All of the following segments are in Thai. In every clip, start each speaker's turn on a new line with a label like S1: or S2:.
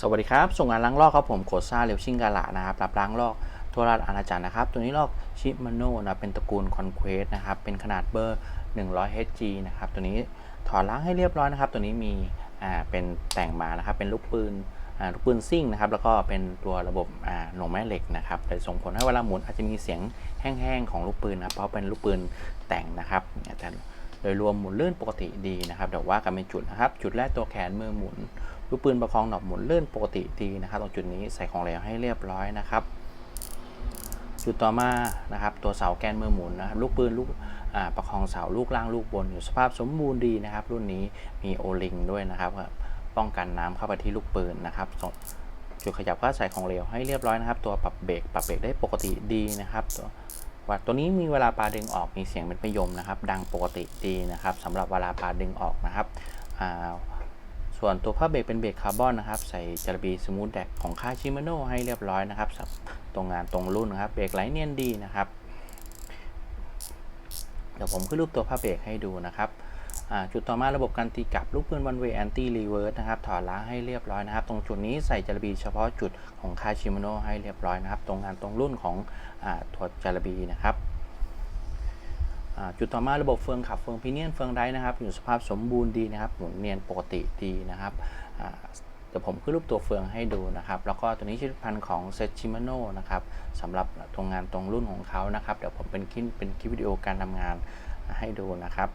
S1: สวัสดีครับส่งงานล้างลอกครับผมโคซ่าเรลชิงกาลานะครับรับล้างลอกทั่วราชอาณาจักรนะครับ ตัวนี้ลอกชิมาโนนะเป็นตระกูลคอนเควสนะครับ เป็นขนาดเบอร์ 100 HG นะครับ ตัวนี้ถอดล้างให้เรียบร้อยนะครับ ตัวนี้มีอ่าเป็นแต่งมานะครับ เป็นลูกปืนอ่าลูกปืนซิ่งนะครับ แล้วก็เป็นตัวระบบอ่าหน่วงแม่เหล็กนะครับเลยส่งผลให้เวลาหมุนอาจจะมีเสียงแห้งๆของลูกปืนนะเพราะเป็นลูกปืนแต่งนะครับเนี่ยแต่ โดยรวมหมุนลื่นปกติดีนะครับเดี๋ยวว่ากันเป็นจุดนะครับ จุดแรกตัวแขนมือหมุนลูกปืนประคองหนอบหมุนลื่นปกติดีนะครับ ตรงจุดนี้ใส่ของเหลวให้เรียบร้อยนะครับ จุดต่อมานะครับ ตัวเสาแกนมือหมุนนะครับลูกปืนลูกประคองเสาลูกล่างลูกบนอยู่สภาพสมบูรณ์ดีนะครับ รุ่นนี้มีโอลิงด้วยนะครับป้องกันน้ำเข้าไปที่ลูกปืนนะครับจุดขยับก็ใส่ของเหลวให้เรียบร้อยนะครับ ตัวปรับเบรกปรับเบรกได้ปกติดีนะครับ ว่าตัวนี้มีเวลาปลาดึงออกมีเสียงเป็นประยมนะครับ ดังปกติดีนะครับสำหรับเวลาปลาดึงออกนะครับส่วนตัวผ้าเบรกเป็นเบรกคาร์บอนนะครับ ใส่จารบีสมูทแดกของค่ายชิมาโน่ให้เรียบร้อยนะครับตรงงานตรงรุ่นนะครับเบรกไหลเนียนดีนะครับ เดี๋ยวผมขึ้นรูปตัวผ้าเบรกให้ดูนะครับ จุดต่อมาระบบการตีกลับลูกปืนวันเวแอนตี้รีเวิร์สนะครับถอดล้างให้เรียบร้อยนะครับ ตรงจุดนี้ใส่จารบีเฉพาะจุดของคาชิมาโนให้เรียบร้อยนะครับ ตรงงานตรงรุ่นของอ่าตัวจารบีนะครับจุดต่อมาระบบเฟืองขับเฟืองพิเนียนเฟืองไดนะครับอยู่สภาพสมบูรณ์ดีนะครับหมุนเนียนปกติดีนะครับเดี๋ยวผมขึ้นรูปตัวเฟืองให้ดูนะครับ แล้วก็ตัวนี้ชื่อพันของเซชิม a โนนะครับสำหรับตรงงานตรงรุ่นของเขานะครับ เดี๋ยวผมเป็นคลิปเป็นคลิปวิดีโอการทำงานให้ดูนะครับ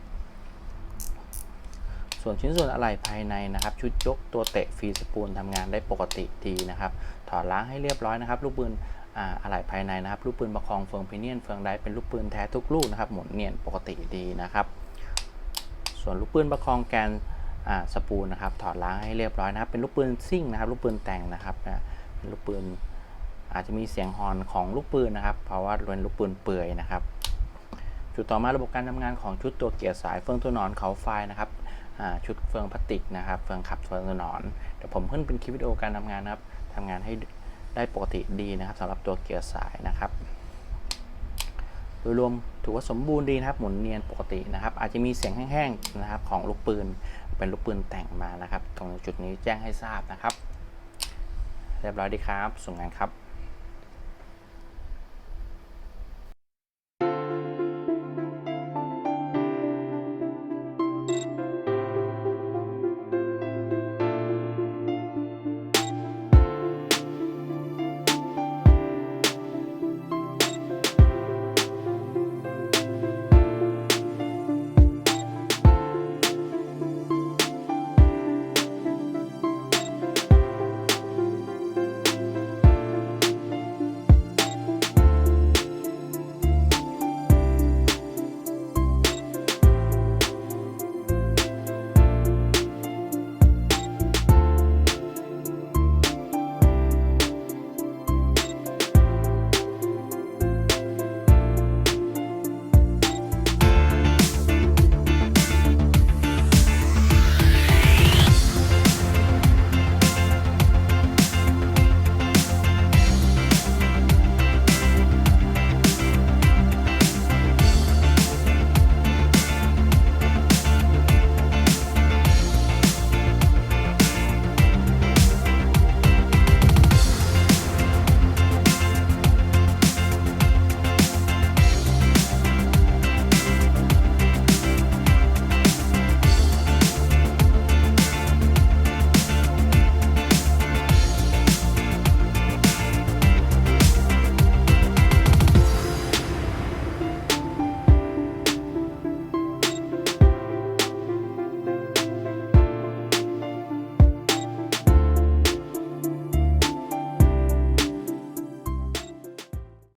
S1: ส่วนชิ้นส่วนอะไหล่ภายในนะครับ ชุดยกตัวเตะฟรีสปูลทำงานได้ปกติดีนะครับ ถอดล้างให้เรียบร้อยนะครับลูกปืนออะไหล่ภายในนะครับลูกปืนประคองเฟืองพิเนียนเฟืองได้เป็นลูกปืนแท้ทุกลูกนะครับหมุนเนียนปกติดีนะครับ ส่วนลูกปืนประคองแกนอ่าสปูลนะครับ ถอดล้างให้เรียบร้อยนะครับ เป็นลูกปืนซิ่งนะครับ ลูกปืนแต่งนะครับเป็นลูกปืนอาจจะมีเสียงฮอนของลูกปืนนะครับ เพราะว่าเป็นลูกปืนเปื่อยนะครับ จุดต่อมาระบบการทำงานของชุดตัวเกียร์สายเฟืองตัวหนอนเขาไฟนะครับ ชุดเฟืองพลาสติกนะครับเฟืองขับเฟืองตัวหนอนเดี๋ยวผมขึ้นเป็นคลิปวิดีโอการทำงานนะครับทำงานให้ได้ปกติดีนะครับสำหรับตัวเกียร์สายนะครับ โดยรวมถือว่าสมบูรณ์ดีนะครับ หมุนเนียนปกตินะครับ อาจจะมีเสียงแห้งๆนะครับ ของลูกปืนเป็นลูกปืนแต่งมานะครับ ตรงจุดนี้แจ้งให้ทราบนะครับ เรียบร้อยดีครับส่งงานครับ